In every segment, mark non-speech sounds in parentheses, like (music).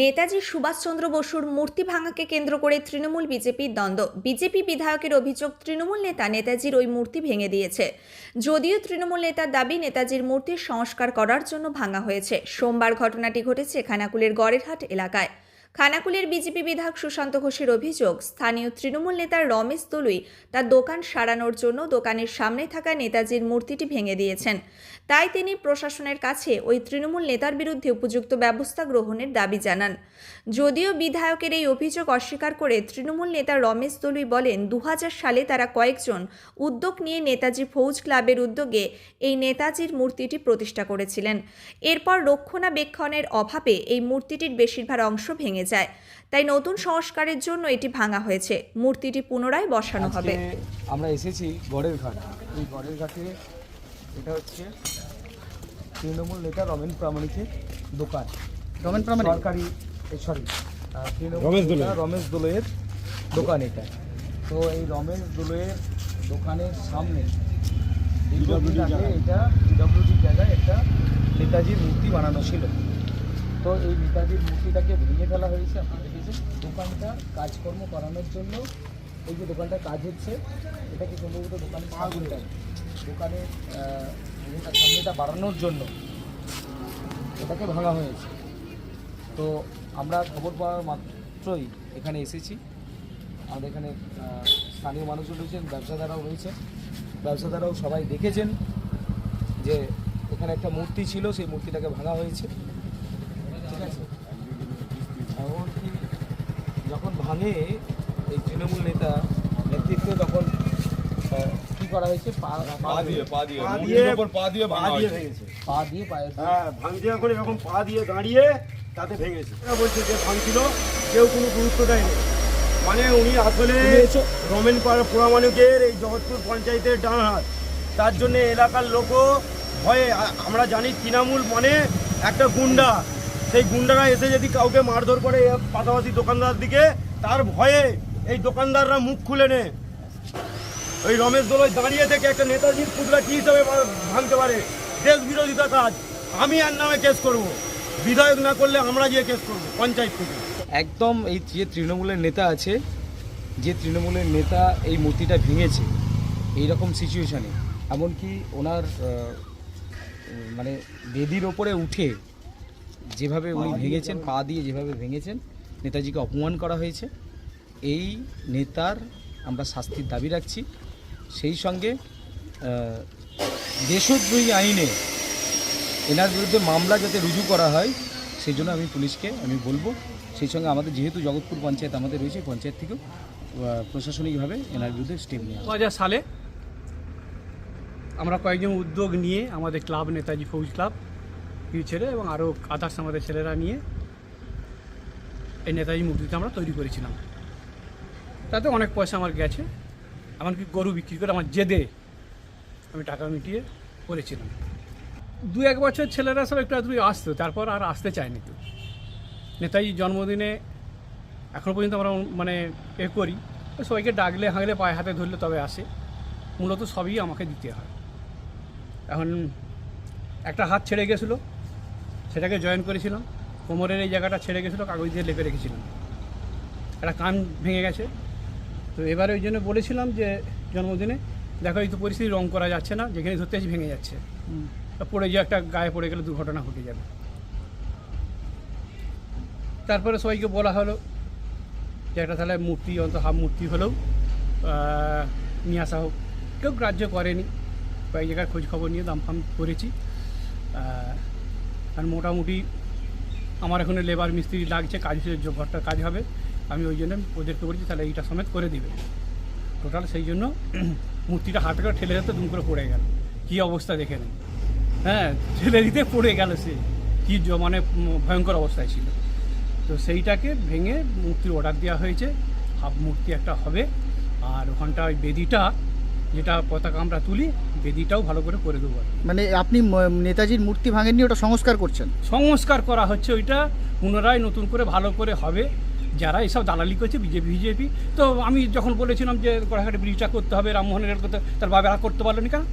নেতাজি সুভাষচন্দ্র বসুর মূর্তি ভাঙাকে কেন্দ্র করে তৃণমূল বিজেপির দ্বন্দ্ব। বিজেপি বিধায়কের অভিযোগ, তৃণমূল নেতা নেতাজির ওই মূর্তি ভেঙে দিয়েছে। যদিও তৃণমূল নেতার দাবি, নেতাজির মূর্তির সংস্কার করার জন্য ভাঙা হয়েছে। সোমবার ঘটনাটি ঘটেছে খানাকুলের গড়েরহাট এলাকায়। খানাকুলের বিজেপি বিধায়ক সুশান্ত ঘোষের অভিযোগ, স্থানীয় তৃণমূল নেতা রমেশ দলুই তার দোকান সারানোর জন্য দোকানের সামনে থাকা নেতাজির মূর্তিটি ভেঙে দিয়েছেন। তাই তিনি প্রশাসনের কাছে ওই তৃণমূল নেতার বিরুদ্ধে উপযুক্ত ব্যবস্থা গ্রহণের দাবি জানান। যদিও বিধায়কের এই অভিযোগ অস্বীকার করে তৃণমূল নেতা রমেশ দলুই বলেন দু হাজার সালে তারা কয়েকজন উদ্যোগ নিয়ে নেতাজি ফৌজ ক্লাবের উদ্যোগে এই নেতাজির মূর্তিটি প্রতিষ্ঠা করেছিলেন। এরপর রক্ষণাবেক্ষণের অভাবে এই মূর্তিটির বেশিরভাগ অংশ ভেঙে যায়। তাই নতুন সংস্কারের জন্য এটি ভাঙা হয়েছে। মূর্তিটি পুনরায় বসানো হবে। আমরা এসেছি গড়ের ঘাট। এই গড়ের ঘাটে এটা হচ্ছে তৃণমূল নেতা রমেন প্রামাণিকের দোকান। রমেন প্রামাণিক? সরকারি সরি রমেশ দোলই। রমেশ দোলইয়ের দোকান এটা। তো এই রমেশ দোলইয়ের দোকানের সামনে এটা পিডব্লিউডি জায়গায় একটা নেতাজির মূর্তি বানানো ছিল। তো এই নেতাজির মূর্তিটাকে ভেঙে ফেলা হয়েছে, আপনারা দেখেছেন? দোকানটা কাজকর্ম করানোর জন্য এই যে দোকানটা কাজ হচ্ছে এটাকে সম্ভবত দোকানের সামনেটা দোকানের সামনেটা বাড়ানোর জন্য এটাকে ভাঙা হয়েছে। তো আমরা খবর পাওয়ার মাত্রই এখানে এসেছি। আমাদের এখানে স্থানীয় মানুষজন রয়েছেন, ব্যবসাদারাও রয়েছে ব্যবসাদারাও সবাই দেখেছেন যে এখানে একটা মূর্তি ছিল, সেই মূর্তিটাকে ভাঙা হয়েছে ঠিক আছে এমনকি যখন ভাঙে এই তৃণমূল নেতা নেতৃত্বে তখন কি করা হয়েছে? পা দিয়ে পা দিয়ে পা দিয়ে- পা দিয়ে দিয়ে হয়েছে। ভেঙেছে। পা দিয়ে পায়ে হ্যাঁ ভাঙতে যখন এরকম পা দিয়ে দাঁড়িয়ে তাতে ভেঙেছে। বলছে যে ভাঙছিল কেউ কোনো গুরুত্ব দেয়নি। মানে উনি আসলে রমেন পাড়া পোড়ামানুকের এই জগৎপুর পঞ্চায়েতের ডান হাত তার জন্য এলাকার লোকও ভয়ে আমরা জানি তৃণমূল মানে একটা গুন্ডা। সেই গুন্ডারা এসে যদি কাউকে মারধর করে পাশাপাশি দোকানদার দিকে তার ভয়ে এই দোকানদাররা মুখ খুলে নেয়। ওই রমেশ দোলই দাঁড়িয়ে থেকে একটা নেতাজির পুতলা কি হিসাবে ভাঙতে পারে? দেশ বিরোধিতা কাজ। আমি আর নামে কেস করব। বিধায়ক না করলে আমরা গিয়ে কেস করব পঞ্চায়েত থেকে। একদম এই যে তৃণমূলের নেতা আছে যে তৃণমূলের নেতা এই মূর্তিটা ভেঙেছে এই রকম সিচুয়েশানে এমনকি ওনার মানে বেদির ওপরে উঠে যেভাবে উনি ভেঙেছেন পা দিয়ে যেভাবে ভেঙেছেন নেতাজিকে অপমান করা হয়েছে। এই নেতার আমরা শাস্তির দাবি রাখছি। সেই সঙ্গে দেশদ্রোহী আইনে এনার বিরুদ্ধে মামলা যাতে রুজু করা হয়, সেই জন্য আমি পুলিশকে আমি বলব। সেই সঙ্গে আমাদের যেহেতু জগৎপুর পঞ্চায়েত আমাদের রয়েছে পঞ্চায়েত থেকেও প্রশাসনিকভাবে এনার বিরুদ্ধে স্টেপ নেওয়া দু হাজার সালে আমরা কয়েকজন উদ্যোগ নিয়ে আমাদের ক্লাব, নেতাজি ফৌজ ক্লাব কিছু ছেলে এবং আরও আদার্স আমাদের ছেলেরা নিয়ে এই নেতাজি মূর্তিটা আমরা তৈরি করেছিলাম। তাতে অনেক পয়সা আমার গেছে, এমনকি গরু বিক্রি করে আমার জেদে আমি টাকা মিটিয়ে করেছিলাম। দু এক বছর ছেলেরা সব একটু আধটু আসতো, তারপর আর আসতে চায়নি তো নেতাজির জন্মদিনে এখনও পর্যন্ত আমরা মানে এ করি সবাইকে ডাকলে, হাঁকলে, পায়ে হাতে ধরলে তবে আসে। মূলত সবই আমাকে দিতে হয়। এখন একটা হাত ছেড়ে গেছিল, সেটাকে জয়েন করেছিলাম। কোমরের এই জায়গাটা ছেড়ে গেছিল কাগজ দিয়ে লেপে রেখেছিলাম। একটা কান ভেঙে গেছে। তো এবারে ওই জন্য বলেছিলাম যে জন্মদিনে দেখো এই তো পরিস্থিতি রং করা যাচ্ছে না যেখানে ধরতে ভেঙে যাচ্ছে। পড়ে গিয়ে একটা গায়ে পড়ে গেলে দুর্ঘটনা ঘটে যাবে। তারপরে সবাইকে বলা হলো যে একটা তাহলে মূর্তি অন্ত হাফ মূর্তি হলেও নিয়ে আসা হোক। কেউ গ্রাহ্য করেনি। কয়েক জায়গায় খোঁজ খবর নিয়ে দাম ফাম করেছি আর মোটামুটি আমার এখানে লেবার মিস্ত্রি লাগছে, কাজ যে ঘরটার কাজ হবে, আমি ওই জন্য ওদেরকে বলছি, তাহলে এইটা সমেত করে দিবে। টোটাল সেই জন্য (clears throat) মূর্তিটা হাতে করে ঠেলে যেতে দুম করে পড়ে গেল। কী অবস্থা দেখে নেন হ্যাঁ ঠেলে দিতে পড়ে গেল সে। কী মানে ভয়ঙ্কর অবস্থায় ছিল। তো সেইটাকে ভেঙে মূর্তির অর্ডার দেওয়া হয়েছে। হাফ মূর্তি একটা হবে। আর ওখানটা ওই বেদিটা, যেটা পতাকা আমরা তুলি বেদিটাও ভালো করে করে দেবো। মানে আপনি নেতাজির মূর্তি ভাঙেননি ওটা সংস্কার করছেন? সংস্কার করা হচ্ছে ওইটা পুনরায় নতুন করে ভালো করে হবে। যারা এসব দালালি করছে বিজেপি বিজেপি। তো আমি যখন বলেছিলাম যে গোড়াঘাটে ব্রিজটা করতে হবে রামমোহনের করতে তার বাবারা করতে পারল নি কেন?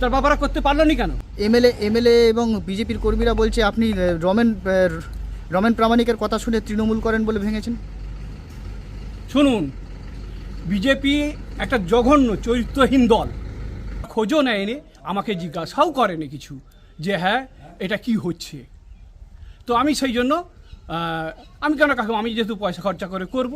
তার বাবারা করতে পারল নি কেন? এমএলএ এমএলএ এবং বিজেপির কর্মীরা বলছে আপনি রমেন রমেন প্রামাণিকের কথা শুনে তৃণমূল করেন বলে ভেঙেছেন। শুনুন বিজেপি একটা জঘন্য চরিত্রহীন দল। খোঁজও নেয়নি আমাকে জিজ্ঞাসাও করেনি কিছু যে হ্যাঁ এটা কি হচ্ছে। তো আমি সেই জন্য আমি কেন কাকু আমি যেহেতু পয়সা খরচা করে করব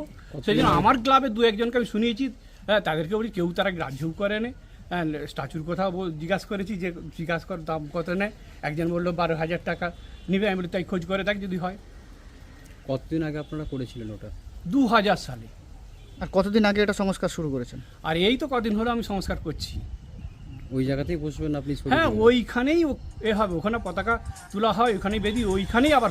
সেই জন্য আমার ক্লাবে দু একজনকে আমি শুনিয়েছি হ্যাঁ তাদেরকে বলি কেউ তারা গ্রাহ্যও করেনি হ্যাঁ স্ট্যাচুর কথা জিজ্ঞাসা করেছি যে জিজ্ঞাসা কর দাম কত নেয়? একজন বলল বারো হাজার টাকা নিবে আমি বলি তাই খোঁজ করে দেখ যদি হয়। কতদিন আগে আপনারা করেছিলেন ওটা? দু হাজার সালে। আর কতদিন আগে এটা সংস্কার শুরু করেছেন? আর এই তো কদিন হলো আমি সংস্কার করছি। ওই জায়গাতেই বসবেন আপনি হ্যাঁ ওইখানেই এ হবে ওখানে পতাকা তোলা হয় ওখানেই বেদি ওইখানেই আবার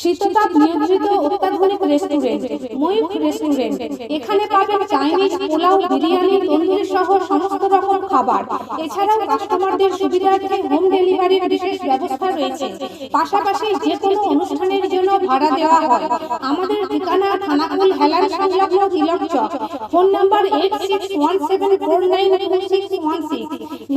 শীততাপ নিয়ন্ত্রিত অত্যাধুনিক রেস্টুরেন্ট ময়ূখ রেস্টুরেন্ট এখানে পাবেন চাইনিজ পোলাও বিরিয়ানি তন্দুরি সহ সমস্ত রকম খাবার। এছাড়াও কাস্টমারদের সুবিধার্থে হোম ডেলিভারির বিশেষ ব্যবস্থা রয়েছে। পাশাপাশি যে কোনো অনুষ্ঠানের জন্য ভাড়া দেওয়া হয়। আমাদের ঠিকানা খানাকুল হেলান সংলগ্ন Tilak Chak. Phone number eight six one seven four nine two six one six